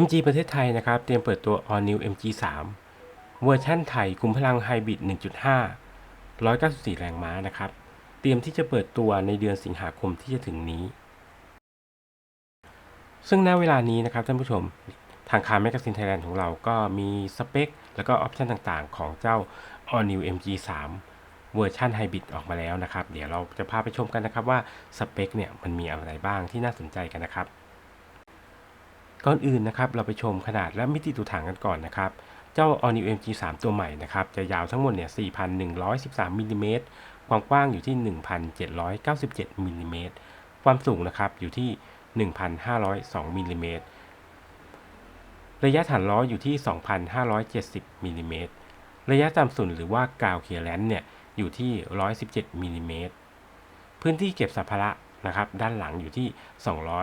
MG ประเทศไทยนะครับ เตรียมเปิดตัว All New MG 3 เวอร์ชั่นไทยคุมพลังไฮบริด1.5 194 แรงม้านะครับ เตรียมที่จะเปิดตัวในเดือนสิงหาคมที่จะถึงนี้ ซึ่งณเวลานี้นะครับท่านผู้ชมทางคาร์แมกซินไทยแลนด์ของเราก็มีสเปค แล้วก็ออปชันต่างๆ ของเจ้า All New MG 3 เวอร์ชันไฮบริดออกมาแล้วนะครับ เดี๋ยวเราจะพาไปชมกันนะครับว่าสเปคเนี่ยมันมีอะไรบ้างที่น่าสนใจกันนะครับ ก่อนอื่นนะครับเราไปชมขนาดและมิติตัวถังกันก่อนนะครับ เจ้า All New MG 3 ตัวใหม่นะครับ จะยาวทั้งหมดเนี่ย 4,113มิลลิเมตรความกว้างอยู่ที่ 1,797มิลลิเมตรความสูงนะครับอยู่ที่ 1,502มิลลิเมตรระยะฐานล้ออยู่ที่ 2,570มิลลิเมตรระยะต่ำสุดหรือว่ากาวเคียร์แลนเนี่ยอยู่ที่ 117มิลลิเมตรพื้นที่เก็บสัมภาระนะครับด้านหลังอยู่ที่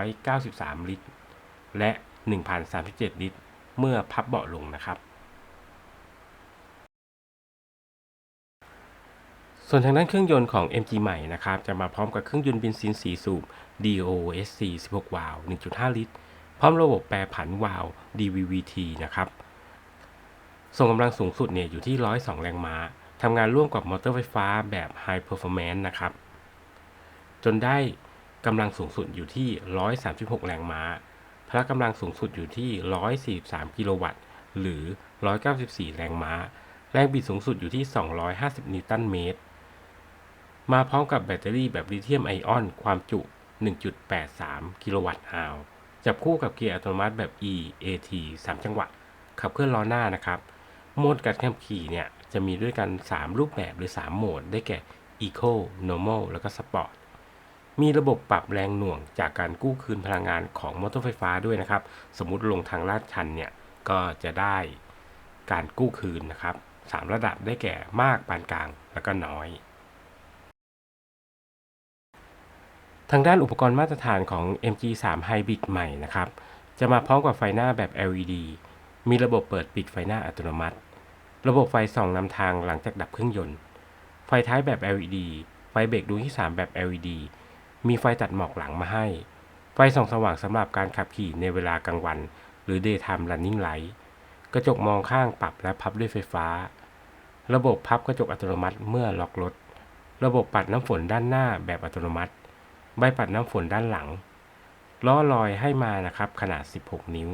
293 ลิตร และ 1,037 ลิตร เมื่อพับเบาะลงนะครับ ส่วนทางด้านเครื่องยนต์ของ MG ใหม่นะครับ จะมาพร้อมกับเครื่องยนต์เบนซิน4สูบ DOSC 16 วาล์ว1.5 ลิตร พร้อมระบบแปรผันวาล์ว DVVT นะครับส่งกำลังสูงสุดเนี่ยอยู่ที่ 102 แรงม้า ทำงานร่วมกับมอเตอร์ไฟฟ้าแบบ High Performance นะครับ จนได้กำลังสูงสุดอยู่ที่ 136 แรงม้า พละกำลังสูงสุดอยู่ที่ 143 กิโลวัตต์ หรือ 194 แรงม้า แรงบิดสูงสุดอยู่ที่ 250 นิวตันเมตร มาพร้อมกับแบตเตอรี่แบบลิเธียมไอออน ความจุ 1.83 กิโลวัตต์อาวจับคู่กับเกียร์อัตโนมัติแบบ E AT 3 จังหวะ ขับเคลื่อนล้อหน้านะครับ โหมดการขับขี่เนี่ย จะมีด้วยกัน 3 รูปแบบหรือ 3 โหมด ได้แก่ Eco Normal แล้วก็ Sport มีระบบปรับแรงหน่วงจากการกู้คืนพลังงานของมอเตอร์ไฟฟ้าด้วยนะครับ สมมติลงทางลาดชันเนี่ยก็จะได้การกู้คืนนะครับ3ระดับได้แก่มากปานกลางแล้วก็น้อย ทางด้านอุปกรณ์มาตรฐานของ MG3 Hybrid ใหม่นะครับ จะมาพร้อมกับไฟหน้าแบบ LED มีระบบเปิดปิดไฟหน้าอัตโนมัติ ระบบไฟส่องนำทางหลังจากดับเครื่องยนต์ ไฟท้ายแบบ LED ไฟเบรกดวงที่ 3 แบบ LED มีไฟตัดหมอกหลังมาให้ ไฟส่องสว่างสำหรับการขับขี่ในเวลากลางวัน หรือ daytime running light กระจกมองข้างปรับและพับด้วยไฟฟ้า ระบบพับกระจกอัตโนมัติเมื่อล็อกรถ ระบบปัดน้ำฝนด้านหน้าแบบอัตโนมัติ ใบปัดน้ำฝนด้านหลัง ล้อลอยให้มานะครับขนาด 16 นิ้ว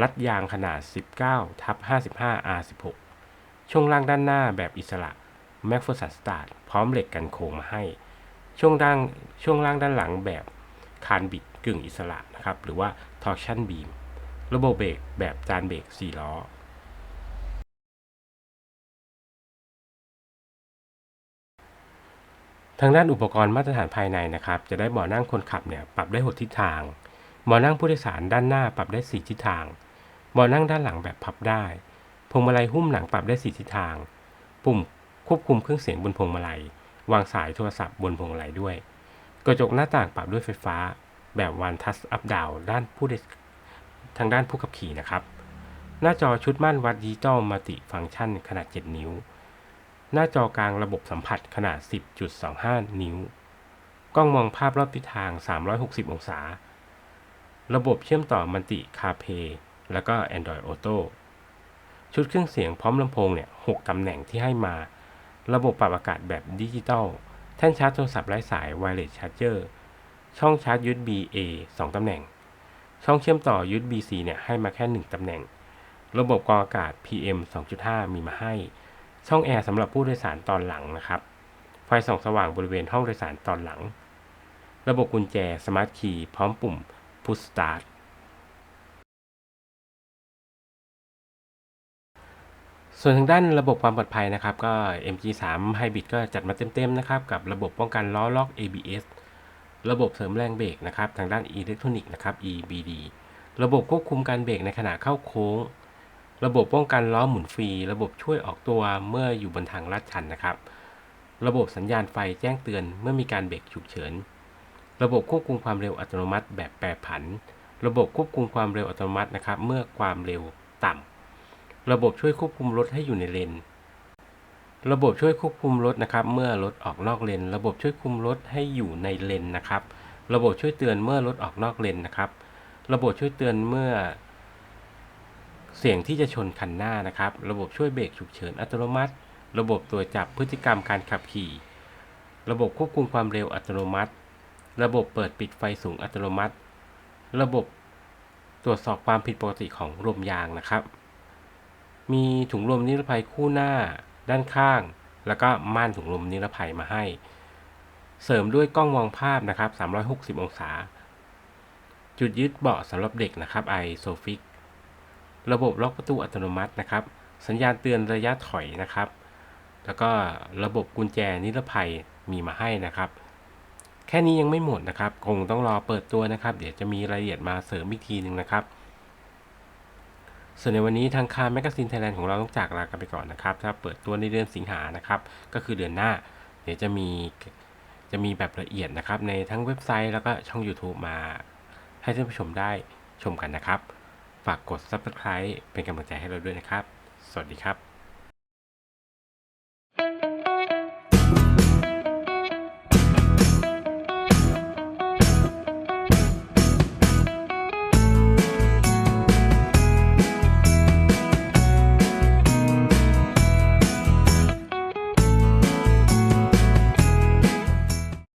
รัดยางขนาด 19ทับ55 R16 ช่วงล่างด้านหน้าแบบอิสระ m a c p h e r s o n Start พร้อมเหล็กกันโค้งมาให้ ช่วงด้านช่วงล่างด้านหลังแบบคานบิดกึ่งอิสระนะครับ หรือว่า torsion beam ระบบเบรกแบบจานเบรก4ล้อทางด้านอุปกรณ์มาตรฐานภายในนะครับ จะได้เบาะนั่งคนขับเนี่ยปรับได้หกทิศทางเบาะนั่งผู้โดยสารด้านหน้าปรับได้สี่ทิศทางเบาะนั่งด้านหลังแบบพับได้พวงมาลัยหุ้มหลังปรับได้สี่ทิศทาง ปุ่มควบคุมเครื่องเสียงบนพวงมาลัย วางสายโทรศัพท์บนพวงมาลัยด้วย กระจกหน้าต่างปรับด้วยไฟฟ้า แบบวันทัชอัพดาวด้านผู้ดทางด้านผู้ขับขี่นะครับ หน้าจอชุดม่านวัดดิจิตอลมัลติฟังก์ชันขนาด 7 นิ้ว หน้าจอกลางระบบสัมผัสขนาด 10.25 นิ้ว กล้องมองภาพรอบทิศทาง 360 องศา ระบบเชื่อมต่อมัลติคาเพแล้วก็ Android Auto ชุดเครื่องเสียงพร้อมลำโพงเนี่ย 6 ตำแหน่งที่ให้มา ระบบปรับอากาศแบบดิจิตอลแท่นชาร์จโทรศัพท์ไร้สาย Wireless Charger ช่องชาร์จ USB A 2 ตำแหน่ง ช่องเชื่อมต่อ USB C เนี่ยให้มาแค่ 1 ตำแหน่ง ระบบกรองอากาศ PM 2.5 มีมาให้ ช่องแอร์สำหรับผู้โดยสารตอนหลังนะครับ ไฟส่องสว่างบริเวณห้องโดยสารตอนหลัง ระบบกุญแจสมาร์ทคีย์พร้อมปุ่ม Push Start ส่วนทางด้านระบบความปลอดภัยนะครับ ก็ MG3 Hybrid ก็จัดมาเต็มๆนะครับ กับระบบป้องกันล้อล็อก ABS ระบบเสริมแรงเบรกนะครับ ทางด้านอิเล็กทรอนิกส์นะครับ EBD ระบบควบคุมการเบรกในขณะเข้าโค้ง ระบบป้องกันล้อหมุนฟรี ระบบช่วยออกตัวเมื่ออยู่บนทางลาดชันนะครับ ระบบสัญญาณไฟแจ้งเตือนเมื่อมีการเบรกฉุกเฉิน ระบบควบคุมความเร็วอัตโนมัติแบบแปรผัน ระบบควบคุมความเร็วอัตโนมัตินะครับ เมื่อความเร็วต่ำ ระบบช่วยควบคุมรถให้อยู่ในเลน ระบบช่วยควบคุมรถนะครับ เมื่อรถออกนอกเลน ระบบช่วยคุมรถให้อยู่ในเลนนะครับ ระบบช่วยเตือนเมื่อรถออกนอกเลนนะครับ ระบบช่วยเตือนเมื่อ เสี่ยงที่จะชนคันหน้านะครับ ระบบช่วยเบรกฉุกเฉินอัตโนมัติ ระบบตรวจจับพฤติกรรมการขับขี่ ระบบควบคุมความเร็วอัตโนมัติ ระบบเปิดปิดไฟสูงอัตโนมัติ ระบบตรวจสอบความผิดปกติของลมยางนะครับ มีถุงลมนิรภัยคู่หน้าด้านข้าง แล้วก็ม่านถุงลมนิรภัยมาให้ เสริมด้วยกล้องมองภาพนะครับ 360 องศา จุดยึดเบาะสำหรับเด็กนะครับ i s o f i x ระบบล็อกประตูอัตโนมัตินะครับ สัญญาณเตือนระยะถอยนะครับ แล้วก็ระบบกุญแจนิรภัยมีมาให้นะครับแค่นี้ยังไม่หมดนะครับ คงต้องรอเปิดตัวนะครับ เดี๋ยวจะมีรายละเอียดมาเสริมอีกทีหนึ่งนะครับ ส่วนในวันนี้ทางคาร์แมกกาซีนไทยแลนด์ของเราต้องจากลากันไปก่อนนะครับ ถ้าเปิดตัวในเดือนสิงหานะครับ ก็คือเดือนหน้า เดี๋ยวจะมีจะมีแบบละเอียดนะครับ ในทั้งเว็บไซต์แล้วก็ช่อง YouTube มาให้ท่านผู้ชมได้ชมกันนะครับ ฝากกด Subscribe เป็นกำลังใจให้เราด้วยนะครับ สวัสดีครับ